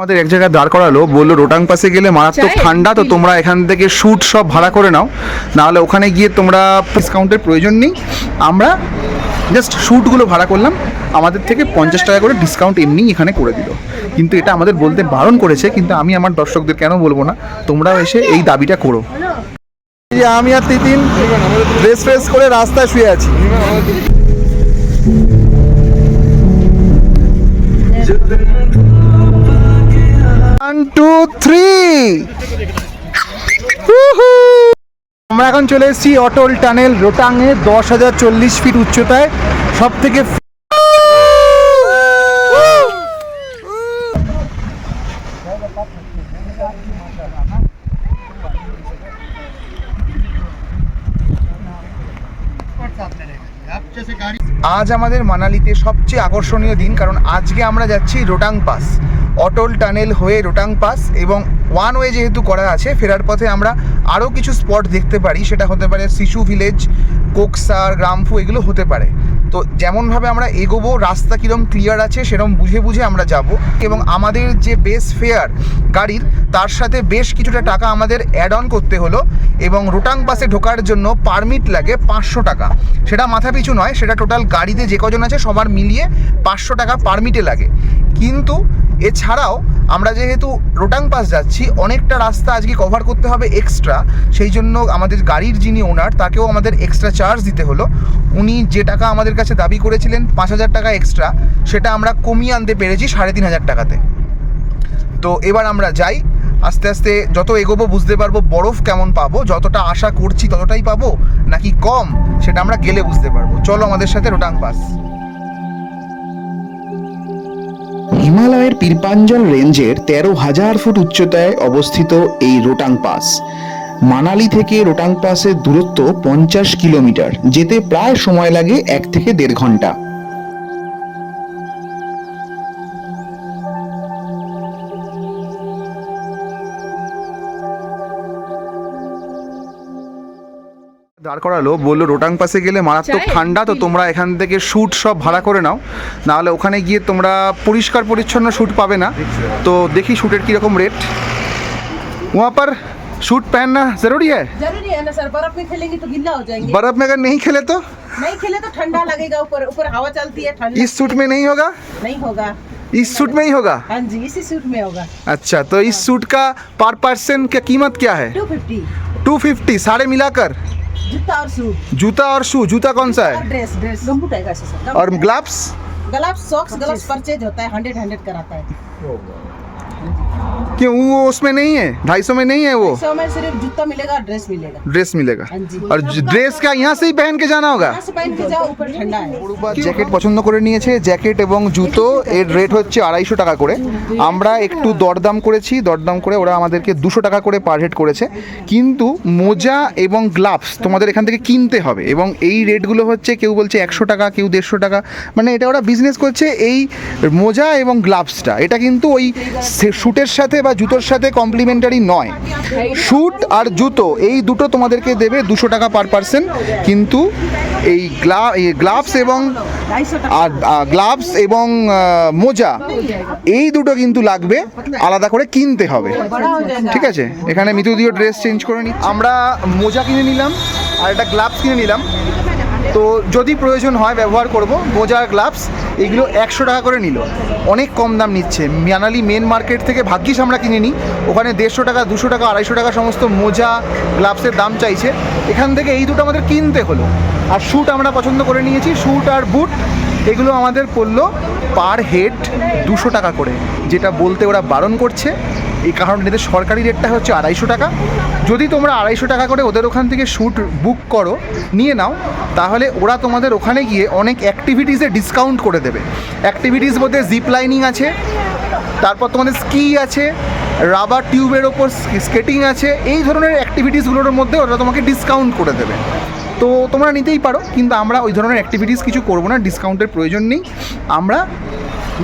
আমাদের এক জায়গায় দাঁড় করালো বলল রোটাং পাসে গেলে মারাত্মক ঠান্ডা তো তোমরা এখান থেকে শ্যুট সব ভাড়া করে নাও। নাহলে ওখানে গিয়ে তোমরা ডিসকাউন্টের প্রয়োজন নেই। আমরা জাস্ট শ্যুটগুলো ভাড়া করলাম। আমাদের থেকে পঞ্চাশ টাকা করে ডিসকাউন্ট এমনি এখানে করে দিল। কিন্তু এটা আমাদের বলতে বারণ করেছে কিন্তু আমি আমার দর্শকদের কেন বলব না? তোমরাও এসে এই দাবিটা করো। যে আমি আর তিতিন ড্রেস ফ্রেস করে রাস্তায় শুয়ে আছি। ওয়ান টু থ্রি আমরা এখন চলে এসেছি অটল টানেল রোটাংয়ে দশ হাজার চল্লিশ ফিট উচ্চতায়। সব থেকে আজ আমাদের মানালিতে সবচেয়ে আকর্ষণীয় দিন, কারণ আজকে আমরা যাচ্ছি রোটাং পাস, অটল টানেল হয়ে রোটাং পাস এবং ওয়ান ওয়ে যেহেতু করা আছে, ফেরার পথে আমরা আরও কিছু স্পট দেখতে পারি, সেটা হতে পারে শিশু ভিলেজ কোকসার, গ্রামফু, এগুলো হতে পারে। তো যেমনভাবে আমরা এগোবো, রাস্তা কীরকম ক্লিয়ার আছে সেরকম বুঝে বুঝে আমরা যাব। এবং আমাদের যে বেস ফেয়ার গাড়ির, তার সাথে বেশ কিছুটা টাকা আমাদের অ্যাড অন করতে হলো এবং রোটাং পাসে ঢোকার জন্য পারমিট লাগে পাঁচশো টাকা। সেটা মাথা পিছু নয়, সেটা টোটাল গাড়িতে যে কজন আছে সবার মিলিয়ে পাঁচশো টাকা পারমিটে লাগে। কিন্তু এছাড়াও আমরা যেহেতু রোটাং পাস যাচ্ছি, অনেকটা রাস্তা আজকে কভার করতে হবে এক্সট্রা সেই জন্য আমাদের গাড়ির যিনি ওনার তাকেও আমাদের এক্সট্রা চার্জ দিতে হলো। উনি যে টাকা আমাদের কাছে দাবি করেছিলেন, পাঁচ হাজার টাকা এক্সট্রা সেটা আমরা কমিয়ে আনতে পেরেছি সাড়ে তিন হাজার টাকাতে। তো এবার আমরা যাই। আস্তে আস্তে যত এগোবো বুঝতে পারব বরফ কেমন পাবো, যতটা আশা করছি ততটাই পাবো, নাকি কম, সেটা আমরা গেলে বুঝতে পারব। চলো আমাদের সাথে রোটাং পাস। হিমালয়ের পীরপাঞ্জল রেঞ্জের তেরো হাজার ফুট উচ্চতায় অবস্থিত এই রোটাং পাস। মানালি থেকে রোটাং পাসের দূরত্ব পঞ্চাশ কিলোমিটার, যেতে প্রায় সময় লাগে এক থেকে দেড় ঘণ্টা। দাঁড় করালো বললো রোটাং পাসে গেলে মারাত্মক চাই? ঠান্ডা তো তোমরা এখান থেকে শ্যুট সব ভাড়া করে নাও নাহলে ওখানে গিয়ে তোমরা পরিষ্কার পরিচ্ছন্ন শ্যুট পাবে না তো দেখি শ্যুটের কীরকম রেট वहाँ पर शूट पहनना ज़रूरी है जरूरी है ना सर बर्फ में खेलेंगे तो गीला हो जाएंगे बर्फ़ में अगर नहीं खेले तो नहीं खेले तो ठंडा लगेगा ऊपर ऊपर हवा चलती है ठंडा इस सूट में नहीं होगा नहीं होगा इस सूट में ही होगा हाँ जी इसी सूट में होगा अच्छा तो इस सूट का पर पर्सन की कीमत क्या है टू फिफ्टी टू फिफ्टी सारे मिलाकर जूता और शू। जूता और शू जूता कौन सा है? Dress dress. गम्बूट आएगा सर और gloves? Gloves socks gloves purchase होता है हंड्रेड हंड्रेड कराता है। क्यों वो उसमें नहीं है ढाई सौ में नहीं है वो सौ में सिर्फ जूता मिलेगा और ड्रेस मिलेगा ड्रेस मिलेगा हाँ जी। और ड्रेस का यहाँ से ही पहन के जाना होगा यहाँ से पहन के जाओ ऊपर ठंडा है জ্যাকেট পছন্দ করে নিয়েছে জ্যাকেট এবং জুতো এর রেট হচ্ছে আড়াইশো টাকা করে আমরা একটু দরদাম করেছি দরদাম করে ওরা আমাদেরকে দুশো টাকা করে পার হেড করেছে কিন্তু মোজা এবং গ্লাভস তোমাদের এখান থেকে কিনতে হবে এবং এই রেটগুলো হচ্ছে কেউ বলছে একশো টাকা কেউ দেড়শো টাকা মানে এটা ওরা বিজনেস করছে এই মোজা এবং গ্লাভসটা এটা কিন্তু ওই শ্যুটের সাথে সাথে বা জুতোর সাথে কমপ্লিমেন্টারি নয়। শ্যুট আর জুতো, এই দুটো তোমাদেরকে দেবে দুশো টাকা পার পার্সেন কিন্তু এই গ্লাভস এবং, আর গ্লাভস এবং মোজা, এই দুটো কিন্তু লাগবে, আলাদা করে কিনতে হবে। ঠিক আছে? এখানে মিতুদিও ড্রেস চেঞ্জ করে নিই আমরা মোজা কিনে নিলাম, আর একটা গ্লাভস কিনে নিলাম। তো যদি প্রয়োজন হয় ব্যবহার করব, মোজা, গ্লাভস, এগুলো একশো টাকা করে নিল। অনেক কম দাম নিচ্ছে। মানালি মেন মার্কেট থেকে ভাগ্যিস আমরা কিনে নিই। ওখানে দেড়শো টাকা, দুশো টাকা, আড়াইশো টাকা সমস্ত মোজা, গ্লাভসের দাম চাইছে। এখান থেকে এই দুটো আমাদের কিনতে হলো। আর শ্যুট আমরা পছন্দ করে নিয়েছি। শ্যুট আর বুট এগুলো আমাদের পড়ল পার হেড দুশো টাকা করে, যেটা বলতে ওরা বারণ করছে। এই কারণ এদের সরকারি রেটটা হচ্ছে আড়াইশো টাকা। যদি তোমরা আড়াইশো টাকা করে ওদের ওখান থেকে শ্যুট বুক করো, নিয়ে নাও, তাহলে ওরা তোমাদের ওখানে গিয়ে অনেক অ্যাক্টিভিটিসে ডিসকাউন্ট করে দেবে। অ্যাক্টিভিটিস বলতে জিপ লাইনিং আছে, তারপর তোমাদের স্কি আছে রাবার টিউবের ওপর স্কেটিং আছে, এই ধরনের অ্যাক্টিভিটিসগুলোর মধ্যে ওরা তোমাকে ডিসকাউন্ট করে দেবে। তো তোমরা নিতেই পারো, কিন্তু আমরা ওই ধরনের অ্যাক্টিভিটিস কিছু করব না ডিসকাউন্টের প্রয়োজন নেই। আমরা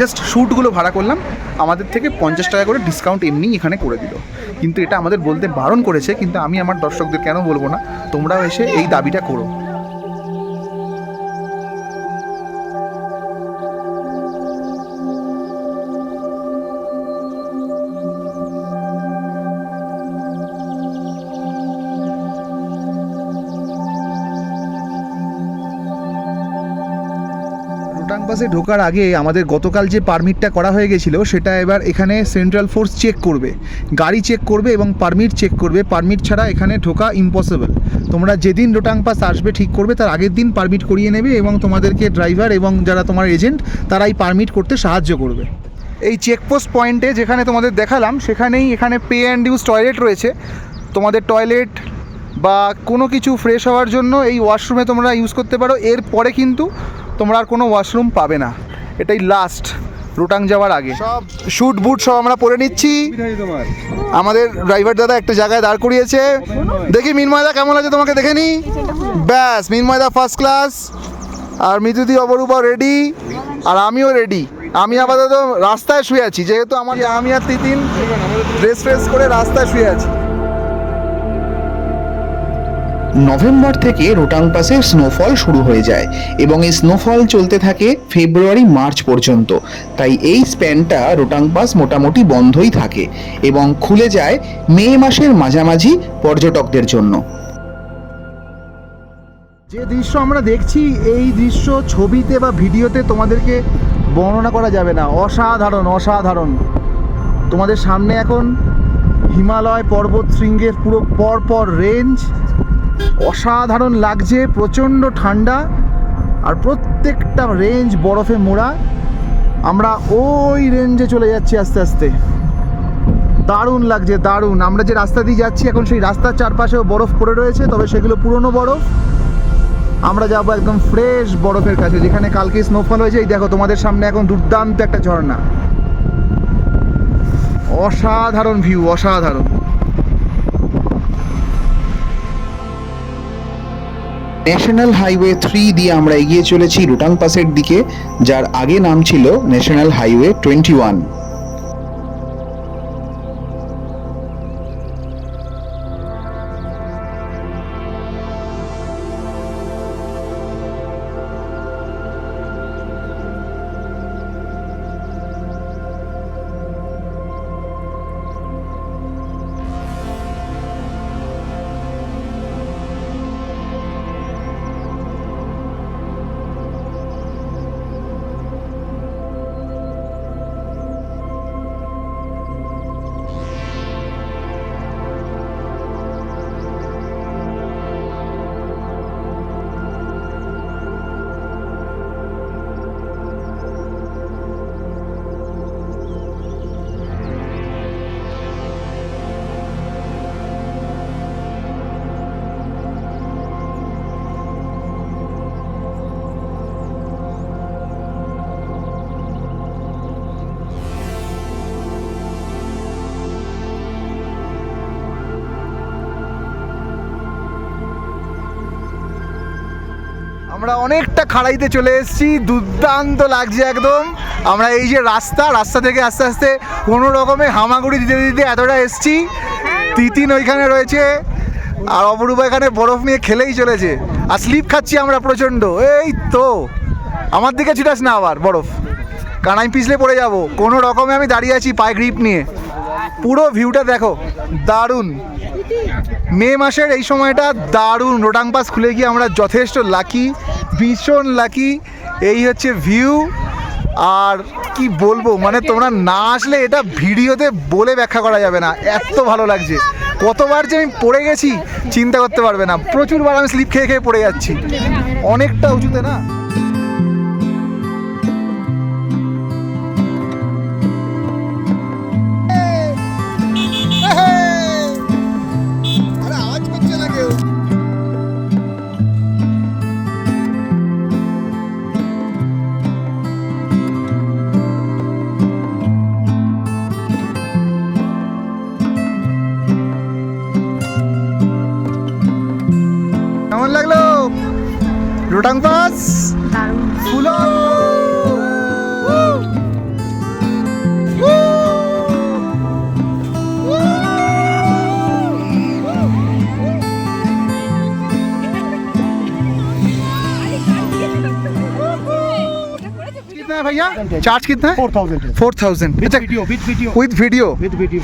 জাস্ট শ্যুটগুলো ভাড়া করলাম। আমাদের থেকে পঞ্চাশ টাকা করে ডিসকাউন্ট এমনি এখানে করে দিল। কিন্তু এটা আমাদের বলতে বারণ করেছে, কিন্তু আমি আমার দর্শকদের কেন বলব না? তোমরাও এসে এই দাবিটা করো। পাসে ঢোকার আগে আমাদের গতকাল যে পারমিটটা করা হয়ে গেছিল, সেটা এবার এখানে সেন্ট্রাল ফোর্স চেক করবে। গাড়ি চেক করবে এবং পারমিট চেক করবে। পারমিট ছাড়া এখানে ঢোকা ইম্পসিবল তোমরা যেদিন রোটাং পাস আসবে ঠিক করবে, তার আগের দিন পারমিট করিয়ে নেবে এবং তোমাদেরকে ড্রাইভার এবং যারা তোমার এজেন্ট তারাই পারমিট করতে সাহায্য করবে। এই চেকপোস্ট পয়েন্টে যেখানে তোমাদের দেখালাম, সেখানেই এখানে পে অ্যান্ড ইউজ টয়লেট রয়েছে। তোমাদের টয়লেট বা কোনো কিছু ফ্রেশ হওয়ার জন্য এই ওয়াশরুমে তোমরা ইউজ করতে পারো। এরপরে কিন্তু তোমরা আর কোনো ওয়াশরুম পাবে না। এটাই লাস্ট রোটাং যাওয়ার আগে। সব শুট বুট সব আমরা পরে নিচ্ছি। আমাদের ড্রাইভার দাদা একটা জায়গায় দাঁড় করিয়েছে। দেখি মিনময়দা কেমন আছে তোমাকে দেখে নি? ব্যাস মিনময়দা ফার্স্ট ক্লাস আর মিতুতি অপরূপা রেডি আর আমিও রেডি আমি আপাতত রাস্তায় শুয়ে আছি যেহেতু আমার আমি আর তিতিন ড্রেস ফ্রেস করে রাস্তায় শুয়ে আছি। নভেম্বর থেকে রোটাং পাসে স্নোফল শুরু হয়ে যায় এবং এই স্নোফল চলতে থাকে ফেব্রুয়ারি, মার্চ পর্যন্ত। তাই এই স্প্যানটা রোটাং পাস মোটামুটি বন্ধই থাকে এবং খুলে যায় মে মাসের মাঝামাঝি পর্যটকদের জন্য। যে দৃশ্য আমরা দেখছি, এই দৃশ্য ছবিতে বা ভিডিওতে তোমাদেরকে বর্ণনা করা যাবে না। অসাধারণ অসাধারণ। তোমাদের সামনে এখন হিমালয় পর্বত শৃঙ্গের পুরো পরপর রেঞ্জ অসাধারণ লাগছে, প্রচণ্ড ঠান্ডা, আর প্রত্যেকটা রেঞ্জ বরফে মোড়া। আমরা ওই রেঞ্জে চলে যাচ্ছি আস্তে আস্তে। দারুণ লাগছে, দারুণ। আমরা যে রাস্তা দিয়ে যাচ্ছি, এখন সেই রাস্তার চারপাশেও বরফ পড়ে রয়েছে, তবে সেগুলো পুরনো বরফ। আমরা যাব একদম ফ্রেশ বরফের কাছে, যেখানে কালকে স্নোফল হয়েছে। এই দেখো, তোমাদের সামনে এখন দুর্দান্ত একটা ঝর্ণা। অসাধারণ ভিউ অসাধারণ। ন্যাশনাল হাইওয়ে থ্রি দিয়ে আমরা এগিয়ে চলেছি রুটাং পাসের দিকে, যার আগে নাম ছিল ন্যাশনাল হাইওয়ে টোয়েন্টি ওয়ান আমরা অনেকটা খাড়াইতে চলে এসেছি, দুর্দান্ত লাগছে একদম। আমরা এই যে রাস্তা রাস্তা থেকে আস্তে আস্তে কোনো রকমে হামাগুড়ি দিতে দিতে এতটা এসছি। তিতিন ওইখানে রয়েছে, আর অপরূপা এখানে বরফ নিয়ে খেলেই চলেছে। আর স্লিপ খাচ্ছি আমরা প্রচণ্ড। এই তো, আমার দিকে ছিটাস না আবার বরফ। কারণ আমি পিছলে পড়ে যাব। কোনো রকমে আমি দাঁড়িয়ে আছি পায়ে গ্রিপ নিয়ে। পুরো ভিউটা দেখো, দারুণ। মে মাসের এই সময়টা দারুণ। রোটাং পাস খুলে গিয়ে আমরা যথেষ্ট লাকি ভীষণ লাকি এই হচ্ছে ভিউ আর কি বলব মানে তোমরা না আসলে এটা ভিডিওতে বলে ব্যাখ্যা করা যাবে না, এত ভালো লাগছে। কতবার যে আমি পড়ে গেছি, চিন্তা করতে পারবে না। প্রচুরবার আমি স্লিপ খেয়ে খেয়ে পড়ে যাচ্ছি। অনেকটা উঁচুতে না? भैया चार्ज कितना है four thousand four thousand with video with video with video with video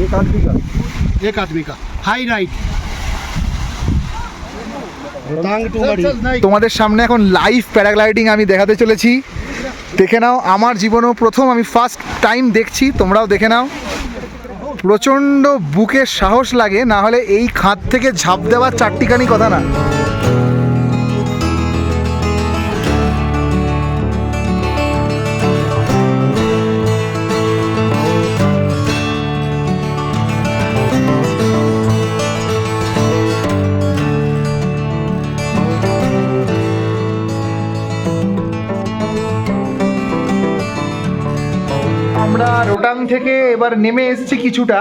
एक आदमी का एक आदमी का high right Rohtang to Marhi তোমাদের সামনে এখন লাইভ প্যারাগ্লাইডিং আমি দেখাতে চলেছি দেখে নাও আমার জীবনেও প্রথম আমি ফার্স্ট টাইম দেখছি তোমরাও দেখে নাও প্রচণ্ড বুকে সাহস লাগে না হলে এই খাত থেকে ঝাঁপ দেওয়ার চারটিখানি কথা না এবার নেমে এসেছি কিছুটা।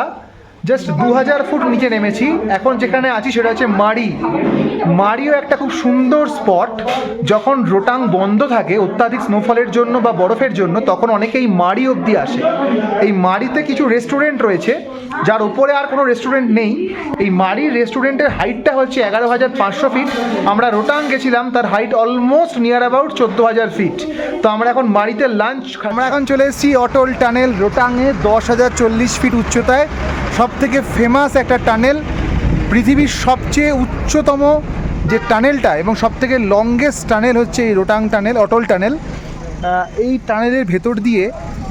জাস্ট দু হাজার ফুট নিচে নেমেছি। এখন যেখানে আছি সেটা হচ্ছে মাড়ি। মাড়িও একটা খুব সুন্দর স্পট, যখন রোটাং বন্ধ থাকে অত্যাধিক স্নোফলের জন্য বা বরফের জন্য, তখন অনেকেই মারি অবধি আসে। এই মারিতে কিছু রেস্টুরেন্ট রয়েছে, যার উপরে আর কোনো রেস্টুরেন্ট নেই। এই মারির রেস্টুরেন্টের হাইটটা হচ্ছে এগারো হাজার পাঁচশো ফিট আমরা রোটাং গেছিলাম, তার হাইট অলমোস্ট নিয়ার অ্যাবাউট চোদ্দ হাজার ফিট তো আমরা এখন মারিতে লাঞ্চ আমরা এখন চলে এসেছি অটল টানেল রোটাংয়ে, দশ হাজার চল্লিশ ফিট উচ্চতায়। সব থেকে ফেমাস একটা টানেল পৃথিবীর সবচেয়ে উচ্চতম যে টানেলটা এবং সব থেকে লংগেস্ট টানেল হচ্ছে এই রোটাং টানেল, অটল টানেল এই টানেলের ভেতর দিয়ে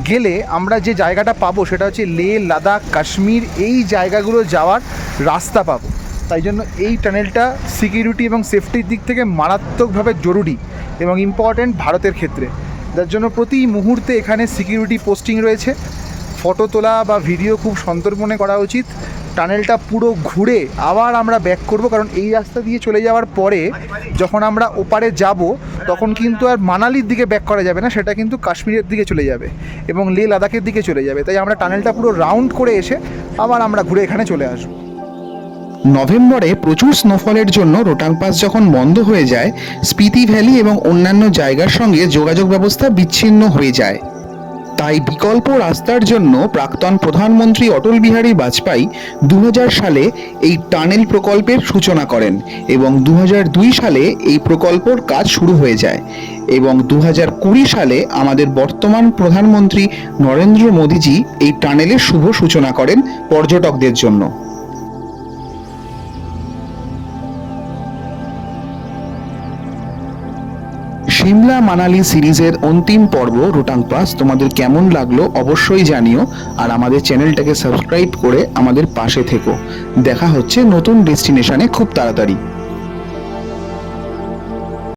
গেলে আমরা যে জায়গাটা পাবো সেটা হচ্ছে লে, লাদাখ, কাশ্মীর, এই জায়গাগুলো যাওয়ার রাস্তা পাবো। তাই জন্য এই টানেলটা সিকিউরিটি এবং সেফটির দিক থেকে মারাত্মকভাবে জরুরি এবং ইম্পর্ট্যান্ট ভারতের ক্ষেত্রে। যার জন্য প্রতি মুহূর্তে এখানে সিকিউরিটি পোস্টিং রয়েছে। ফটো তোলা বা ভিডিও খুব সন্তর্পণে করা উচিত। টানেলটা পুরো ঘুরে আবার আমরা ব্যাক করব, কারণ এই রাস্তা দিয়ে চলে যাওয়ার পরে যখন আমরা ওপারে যাব, তখন কিন্তু আর মানালির দিকে ব্যাক করা যাবে না, সেটা কিন্তু কাশ্মীরের দিকে চলে যাবে এবং লে লাদাখের দিকে চলে যাবে। তাই আমরা টানেলটা পুরো রাউন্ড করে এসে আবার আমরা ঘুরে এখানে চলে আসব। নভেম্বরে প্রচুর স্নোফলের জন্য রোটাং পাস যখন বন্ধ হয়ে যায়, স্পিতি ভ্যালি এবং অন্যান্য জায়গার সঙ্গে যোগাযোগ ব্যবস্থা বিচ্ছিন্ন হয়ে যায়। তাই বিকল্প রাস্তার জন্য প্রাক্তন প্রধানমন্ত্রী অটল বিহারী বাজপেয়ী দু হাজার সালে এই টানেল প্রকল্পের সূচনা করেন এবং দু হাজার দুই সালে এই প্রকল্পর কাজ শুরু হয়ে যায় এবং দু হাজার কুড়ি সালে আমাদের বর্তমান প্রধানমন্ত্রী নরেন্দ্র মোদীজি এই টানেলের শুভ সূচনা করেন পর্যটকদের জন্য। সিমলা মানালি সিরিজের অন্তিম পর্ব, রুটাং পাস, তোমাদের কেমন লাগল অবশ্যই জানিও আর আমাদের চ্যানেলটাকে সাবস্ক্রাইব করে আমাদের পাশে থেকো। দেখা হচ্ছে নতুন ডেস্টিনেশনে খুব তাড়াতাড়ি।